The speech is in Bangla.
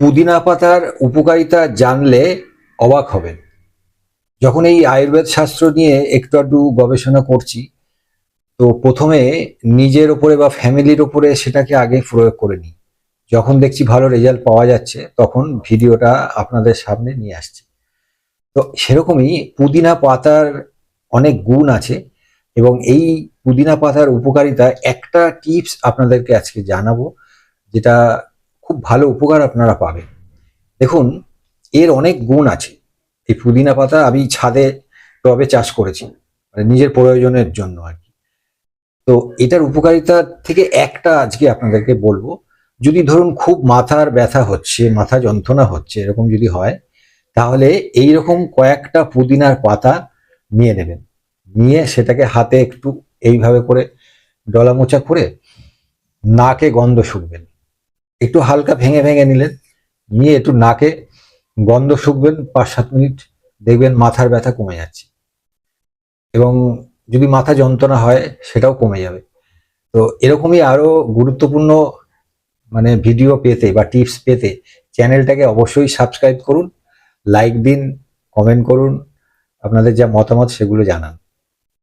পুদিনা পাতার উপকারিতা জানলে অবাক হবেন। যখন এই আয়ুর্বেদ শাস্ত্র নিয়ে একটু আধটু গবেষণা করছি, তো প্রথমে নিজের ওপরে বা ফ্যামিলির ওপরে সেটাকে আগে প্রয়োগ করে নিই। যখন দেখছি ভালো রেজাল্ট পাওয়া যাচ্ছে, তখন ভিডিওটা আপনাদের সামনে নিয়ে আসছি। তো সেরকমই পুদিনা পাতার অনেক গুণ আছে এবং এই পুদিনা পাতার উপকারিতা একটা টিপস আপনাদেরকে আজকে জানাব, যেটা খুব ভালো উপকার আপনারা পাবেন। দেখুন, এর অনেক গুণ আছে। এই পুদিনা পাতা আমি ছাদে টবে চাষ করেছি মানে নিজের প্রয়োজনের জন্য আর কি। তো এটার উপকারিতা থেকে একটা আজকে আপনাদেরকে বলব, যদি ধরুন খুব মাথার ব্যথা হচ্ছে, মাথা যন্ত্রণা হচ্ছে, এরকম যদি হয়, তাহলে এই রকম কয়েকটা পুদিনার পাতা নিয়ে নেবেন। নিয়ে সেটাকে হাতে একটু এইভাবে করে ডলা মোচা করে নাকে গন্ধ শুকবেন। একটু হালকা ভেঙে ভেঙে নিলেন। নিয়ে একটু নাকে গন্ধ শুকবেন পাঁচ সাত মিনিট দেখবেন মাথার ব্যথা কমে যাচ্ছে। এবং যদি মাথা যন্ত্রণা হয়, সেটাও কমে যাবে। তো এরকমই আরও গুরুত্বপূর্ণ মানে ভিডিও পেতে বা টিপস পেতে চ্যানেলটাকে অবশ্যই সাবস্ক্রাইব করুন, লাইক দিন, কমেন্ট করুন, আপনাদের যা মতামত সেগুলো জানান।